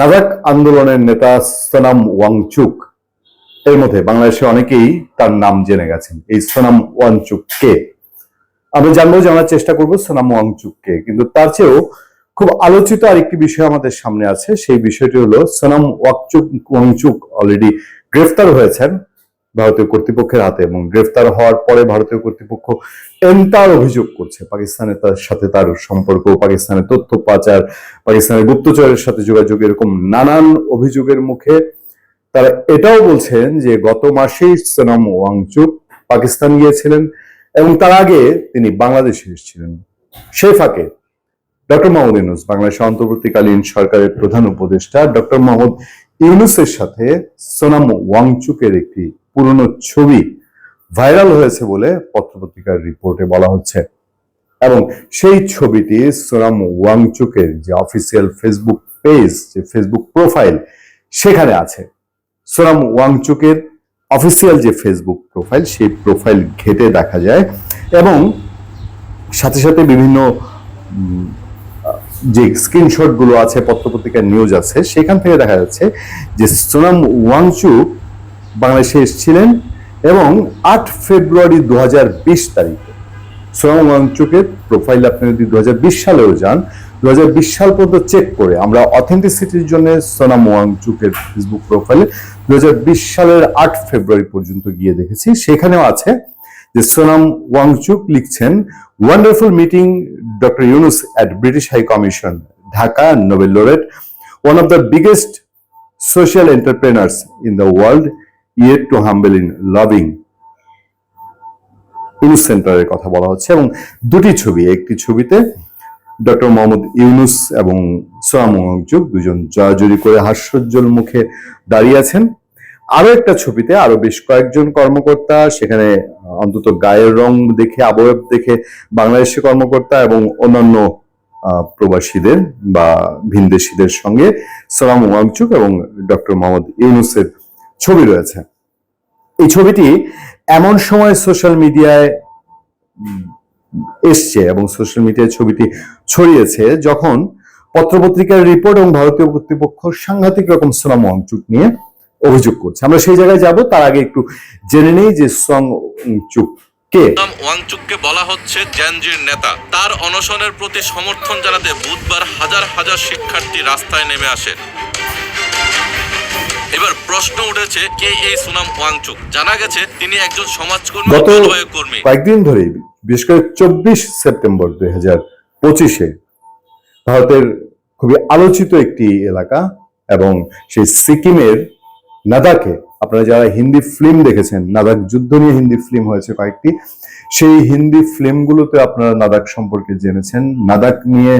নাজাক আন্দোলনের নেতা সোনাম ওয়াংচুক। এর মধ্যে বাংলাদেশে অনেকেই তার নাম জেনে গেছেন। এই সোনাম ওয়াংচুক কে? আমরা জানব, জানার চেষ্টা করব সোনাম ওয়াংচুক কে। কিন্তু তার চেয়েও খুব আলোচিত আরেকটি বিষয় আমাদের সামনে আছে। সেই বিষয়টি হলো সোনাম ওয়াংচুক ওয়াংচুক অলরেডি গ্রেফতার হয়েছেন। ভারতীয় কর্তৃপক্ষের হাতে এবং গ্রেফতার হওয়ার পরে ভারতীয় কর্তৃপক্ষ এন্টার অভিযোগ করছে। পাকিস্তানের তার সাথে তার সম্পর্ক, পাকিস্তানের তথ্য পাচার, পাকিস্তানের গুপ্তচরের সাথে যোগাযোগ এরকম নানান অভিযোগের মুখে তারা এটাও বলছেন যে গত মাসেই সোনাম ওয়াংচুক পাকিস্তান গিয়েছিলেন এবং তার আগে তিনি বাংলাদেশে এসেছিলেন। সেই ফাঁকে ডক্টর মোহাম্মদ ইউনুস, বাংলাদেশের অন্তর্বর্তীকালীন সরকারের প্রধান উপদেষ্টা ডক্টর মোহাম্মদ ইউনুসের সাথে সোনাম ওয়াংচুকের একটি পুরনো ছবি ভাইরাল হয়েছে বলে পত্রপত্রিকার রিপোর্টে বলা হচ্ছে। এবং সেই ছবিটি সোনাম ওয়াংচুকের যে অফিসিয়াল ফেসবুক পেজ যে ফেসবুক প্রোফাইল সেখানে আছে। সোনাম ওয়াংচুকের অফিসিয়াল যে ফেসবুক প্রোফাইল সেই প্রোফাইল ঘেটে দেখা যায় এবং সাথে সাথে বিভিন্ন যে স্ক্রিনশটগুলো আছে, পত্রপত্রিকার নিউজ আছে, সেখান থেকে দেখা যাচ্ছে যে সোনাম ওয়াংচুক বাংলাদেশে এসেছিলেন এবং আট ফেব্রুয়ারি দু তারিখে। সোনাম ওয়াংচুকের প্রোফাইল আপনি যদি দু সালেও যান দু হাজার বিশ সাল পর্যন্ত চেক করে আমরা অথেন্টিসিটির জন্য সোনাম ওয়াংচুকের ফেসবুক প্রোফাইলে দু সালের আট ফেব্রুয়ারি পর্যন্ত গিয়ে দেখেছি। সেখানেও আছে যে সোনাম ওয়াংচুক লিখছেন wonderful meeting doctor Yunus at British high commission Dhaka Nobel laureate one of the biggest social entrepreneurs in the world yet to in loving. Yunus সেন্টারের কথা বলা হচ্ছে এবং দুটি ছবি, একটি ছবিতে ডক্টর মোহাম্মদ ইউনুস এবং সোয়াম মহজুক দুজন জয়াজুরি করে হাস্যোজ্জ্বল মুখে দাঁড়িয়ে আছেন। আরও একটা ছবিতে আরও বেশ কয়েকজন কর্মকর্তা, সেখানে অন্তত গায়ের রং দেখে আবয়ব দেখে বাংলাদেশি কর্মকর্তা এবং অন্যান্য প্রবাসীদের বা ভিনদেশীদের সঙ্গে সালাম ওয়াংচুক এবং ডক্টর মোহাম্মদ ইউনুসের ছবি রয়েছে। এই ছবিটি এমন সময় সোশ্যাল মিডিয়ায় এসছে এবং সোশ্যাল মিডিয়ায় ছবিটি ছড়িয়েছে যখন পত্রপত্রিকার রিপোর্ট এবং ভারতীয় কর্তৃপক্ষ সাংঘাতিক রকম সোনাম ওয়াংচুক নিয়ে অভিযোগ করছে। আমরা সেই জায়গায় যাব, তার আগে একটু জেনে নেই যে সং চুক কে। ওয়াংচুককে বলা হচ্ছে জ্যানজির নেতা। তার অনশনের প্রতি সমর্থন জানাতে বুধবার হাজার হাজার শিক্ষার্থী রাস্তায় নেমে আসে। এবার প্রশ্ন উঠেছে কে এই সুনাম ওয়াংচুক? জানা গেছে তিনি একজন সমাজকর্মী গত কর্মী কয়েকদিন ধরে বিশেষ করে চব্বিশ সেপ্টেম্বর দুই হাজার পঁচিশে ভারতের খুবই আলোচিত একটি এলাকা এবং সেই সিকিমের নাদাকে আপনারা যারা হিন্দি ফিল্ম দেখেছেন নাদাক যুদ্ধ নিয়ে হিন্দি ফিল্ম হয়েছে কয়েকটি সেই হিন্দি ফিল্মগুলোতে আপনারা নাদাক সম্পর্কে জেনেছেন। নাদাক নিয়ে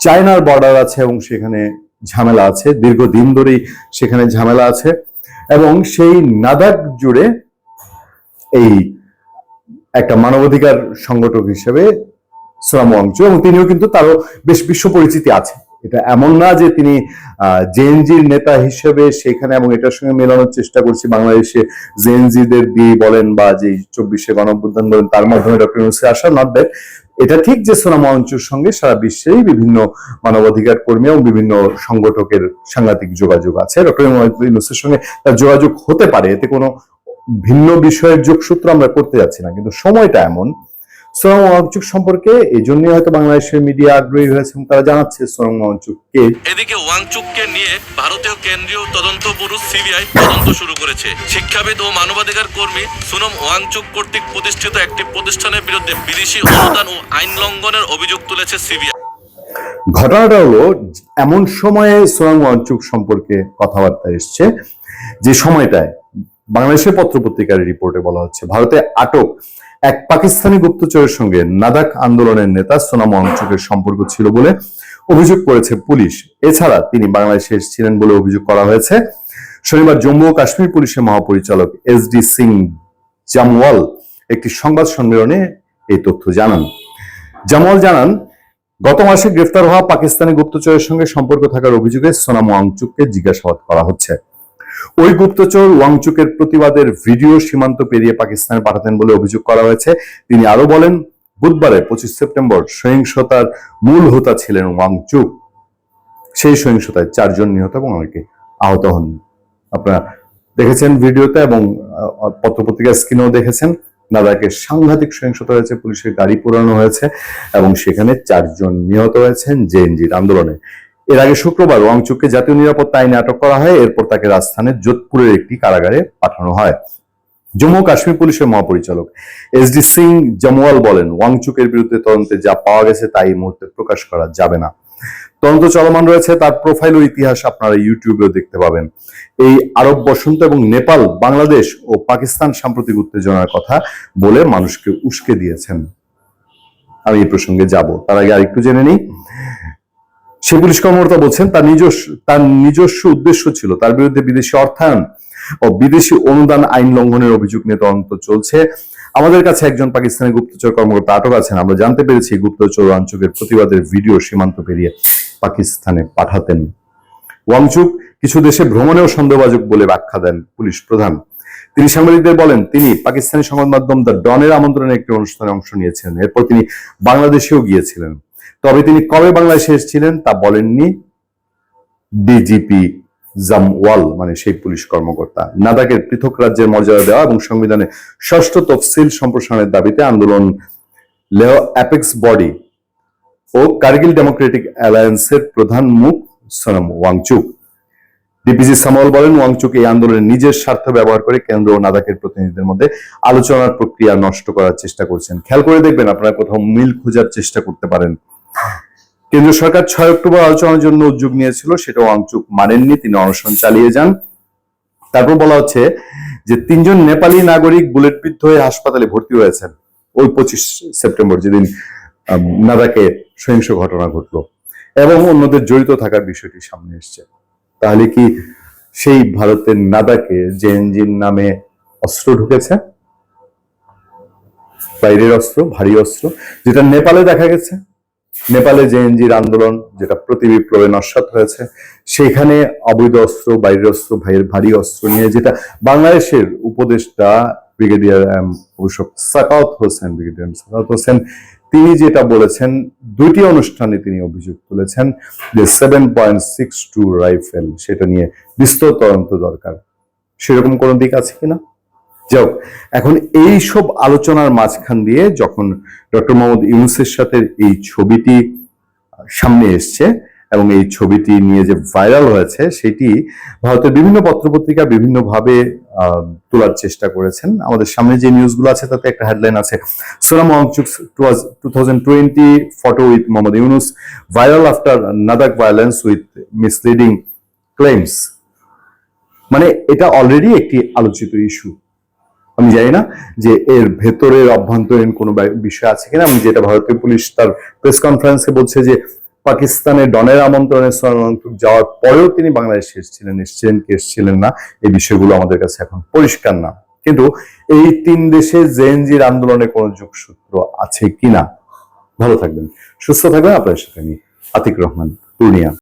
চায়নার বর্ডার আছে এবং সেখানে ঝামেলা আছে, দীর্ঘদিন ধরেই সেখানে ঝামেলা আছে এবং সেই নাদাক জুড়ে এই একটা মানবাধিকার সংগঠক হিসেবে সোনাম ওয়াংচু এবং তিনিও কিন্তু তারও বেশ বিশ্ব পরিচিতি আছে। এটা এমন না যে তিনি জেএনজির নেতা হিসেবে সেখানে এবং এটার সঙ্গে মেলানোর চেষ্টা করছি। বাংলাদেশে জেএনজিদের দিয়ে বলেন বা যে চব্বিশে গণঅভ্যুত্থান বলেন, তার মাধ্যমে ডক্টর ইউনুসে আসা নট দ্যাট এটা ঠিক যে সোনাম অঞ্চুর সঙ্গে সারা বিশ্বেই বিভিন্ন মানবাধিকার কর্মী এবং বিভিন্ন সংগঠকের সাংঘাতিক যোগাযোগ আছে। ডক্টর সঙ্গে তার যোগাযোগ হতে পারে। এতে কোনো ভিন্ন বিষয়ের যোগসূত্র আমরা করতে যাচ্ছি না। কিন্তু সময়টা এমন সোনাম ওয়াংচুক সম্পর্কে এই জন্যই হয়তো বাংলাদেশের মিডিয়া আগ্রহী হয়েছে এবং তারা জানাচ্ছে সোনাম ওয়াংচুক কে এদিকে ওয়াংচুককে নিয়ে ভারতীয় কেন্দ্রীয় তদন্ত ব্যুরো সিবিআই তদন্ত শুরু করেছে। শিক্ষাবিদ ও মানবাধিকার কর্মী সুনম ওয়াংচুক কর্তৃক প্রতিষ্ঠিত একটি প্রতিষ্ঠানের বিরুদ্ধে বিদেশি অনুদান ও আইন লঙ্ঘনের অভিযোগ তুলেছে সিবিআই। ঘটনাটা হলো এমন সময়ে সোনাম ওয়াংচুক সম্পর্কে কথাবার্তা এসছে। যে সময়টায় বাংলাদেশের পত্রপত্রিকার রিপোর্টে বলা হচ্ছে ভারতে আটক এক পাকিস্তানি গুপ্তচরের সঙ্গে নাদাক আন্দোলনের নেতা সোনাম ওয়াংচুকের সম্পর্ক ছিল বলে অভিযোগ করেছে পুলিশ। এছাড়া তিনি বাংলাদেশে এসেছিলেন বলে অভিযোগ করা হয়েছে। শনিবার জম্মু ও কাশ্মীর পুলিশের মহাপরিচালক এস ডি সিং জামওয়াল একটি সংবাদ সম্মেলনে এই তথ্য জানান। জামওয়াল জানান, গত মাসে গ্রেফতার হওয়া পাকিস্তানি গুপ্তচরের সঙ্গে সম্পর্ক থাকার অভিযোগে সোনাম ওয়াংচুককে জিজ্ঞাসাবাদ করা হচ্ছে। ওই গুপ্তচর ওয়াংচুকের প্রতিবাদের ভিডিও সীমান্ত পেরিয়ে পাকিস্তানে পাঠাতেন বলে অভিযোগ করা হয়েছে। তিনি আরও বলেন, বুধবারে পঁচিশ সেপ্টেম্বর সহিংসতার মূল হোতা ছিলেন ওয়াংচুক। সেই সহিংসতায় চারজন নিহত এবং অনেকে আহত হন। আপনারা দেখেছেন ভিডিওতে এবং পত্রপত্রিকার পত্রপত্রিকা স্ক্রিনেও দেখেছেন নাদাকে সাংঘাতিক সহিংসতা হয়েছে, পুলিশের গাড়ি পোড়ানো হয়েছে এবং সেখানে চারজন নিহত হয়েছেন। জেএনজির আন্দোলনে এর আগে শুক্রবার ওয়াংচুককে জাতীয় নিরাপত্তা আইনে আটক করা হয়। এরপর তাকে রাজস্থানের যোধপুরের একটি কারাগারে পাঠানো হয়। জম্মু কাশ্মীর পুলিশের মহাপরিচালক এস ডি সিং জমওয়াল বলেন, ওয়াংচুকের বিরুদ্ধে তদন্তে যা পাওয়া গেছে তা এই মুহূর্তে প্রকাশ করা যাবে না। তদন্ত চলমান রয়েছে, তার প্রোফাইল ও ইতিহাস আপনারা ইউটিউবেও দেখতে পাবেন। এই আরব বসন্ত এবং নেপাল, বাংলাদেশ ও পাকিস্তান সাম্প্রতিক উত্তেজনার কথা বলে মানুষকে উস্কে দিয়েছেন। আমি এই প্রসঙ্গে যাব। তার আগে আরেকটু জেনে নিই সে পুলিশ কর্মকর্তা বলছেন, তার নিজস্ব তার নিজস্ব উদ্দেশ্য ছিল, তার বিরুদ্ধে বিদেশি অর্থায়ন ও বিদেশি অনুদান আইন লঙ্ঘনের অভিযোগ নিয়ে তদন্ত চলছে। আমাদের কাছে একজন পাকিস্তানি গুপ্তচর কর্মকর্তা আটক আছেন। আমরা জানতে পেরেছি গুপ্তচর অঞ্চলের প্রতিবাদের ভিডিও সীমান্ত পেরিয়ে পাকিস্তানে পাঠাতেন। ওয়াংচুক কিছু দেশে ভ্রমণেও সন্দেহবাজক বলে ব্যাখ্যা দেন পুলিশ প্রধান। তিনি সাংবাদিকদের বলেন, তিনি পাকিস্তানি সংবাদ মাধ্যম দ্য ডনের আমন্ত্রণে একটি অনুষ্ঠানে অংশ নিয়েছিলেন। এরপর তিনি বাংলাদেশেও গিয়েছিলেন। তবে তিনি কবে বাংলাদেশে এসেছিলেন তা বলেননি ডিজিপি জামওয়াল মানে সেই পুলিশ কর্মকর্তা। নাদাকের পৃথক রাজ্যের মর্যাদা দেওয়া এবং সংবিধানে ষষ্ঠ তফসিল সম্প্রসারণের দাবিতে আন্দোলন লেও অ্যাপেক্স বডি ও কার্গিল ডেমোক্রেটিক অ্যালায়েন্সের প্রধান মুখ সনম ওয়াংচুক ডিপিজি সামল বলেন, ওয়াংচুক এই আন্দোলনের নিজের স্বার্থ ব্যবহার করে কেন্দ্র ও নাদাকের প্রতিনিধিদের মধ্যে আলোচনার প্রক্রিয়া নষ্ট করার চেষ্টা করছেন। খেয়াল করে দেখবেন, আপনারা কোথাও মিল খোঁজার চেষ্টা করতে পারেন। কেন্দ্র সরকার ছয় অক্টোবর আলোচনার জন্য উদ্যোগ নিয়েছিল সেটা ওয়াংচুক মানেননি, তিনি অনশন চালিয়ে যান। তারপর বলা হচ্ছে যে তিনজন নেপালি নাগরিক বুলেটবিদ্ধ হয়ে হাসপাতালে ভর্তি হয়েছেন। ওই পঁচিশ সেপ্টেম্বর যেদিন নাদাকে সহিংস ঘটনা ঘটলো এবং অন্যদের জড়িত থাকার বিষয়টি সামনে এসছে। তাহলে কি সেই ভারতের নাদাকে জেএনজির নামে অস্ত্র ঢুকেছে? বাইরের অস্ত্র, ভারী অস্ত্র, যেটা নেপালে দেখা গেছে। নেপালে জেএনজির আন্দোলন, যেটা প্রতি বিপ্লবে নস্বাত হয়েছে, সেখানে অবৈধ অস্ত্র, বাইরের অস্ত্র, ভাইয়ের ভারী অস্ত্র নিয়ে, যেটা বাংলাদেশের উপদেষ্টা ব্রিগেডিয়ার, এম, অভিষেক সাকাউত হোসেন, ব্রিগেডিয়ার সাকাউত হোসেন, তিনি যেটা বলেছেন, দুইটি অনুষ্ঠানে তিনি অভিযোগ তুলেছেন যে seven point six two rifle, সেটা নিয়ে বিস্তর তদন্ত দরকার। সেরকম কোনো দিক আছে কিনা? যাক এখন এই সব আলোচনার মাঝখান দিয়ে যখন ডক্টর মোহাম্মদ ইউনুসের সাথে এই ছবিটি সামনে এসছে এবং এই ছবিটি নিয়ে যে ভাইরাল হয়েছে, সেটি ভারতের বিভিন্ন পত্রপত্রিকা বিভিন্নভাবে তোলার চেষ্টা করেছেন। আমাদের সামনে যে নিউজগুলো আছে, তাতে একটা হেডলাইন আছে। Sonam Wangchuk two thousand twenty photo with Mohammad Yunus viral after Ladakh violence with misleading claims মানে এটা অলরেডি একটি আলোচিত ইস্যু আমি জানি না যে এর ভেতরের অভ্যন্তরীণ কোনো বিষয় আছে কিনা, এবং যেটা ভারতীয় পুলিশ তার প্রেস কনফারেন্সে বলছে যে পাকিস্তানে ডনের আমন্ত্রণে সোনামন্ত্রক যাওয়ার পরেও তিনি বাংলাদেশে এসেছিলেন এসেছিলেন কি এসেছিলেন না। এই বিষয়গুলো আমাদের কাছে এখন পরিষ্কার না। কিন্তু এই তিন দেশে জেএনজির আন্দোলনে কোনো যোগসূত্র আছে কিনা? ভালো থাকবেন, সুস্থ থাকবেন। আপনার সাথে আমি আতিক রহমান, পূর্ণিয়া।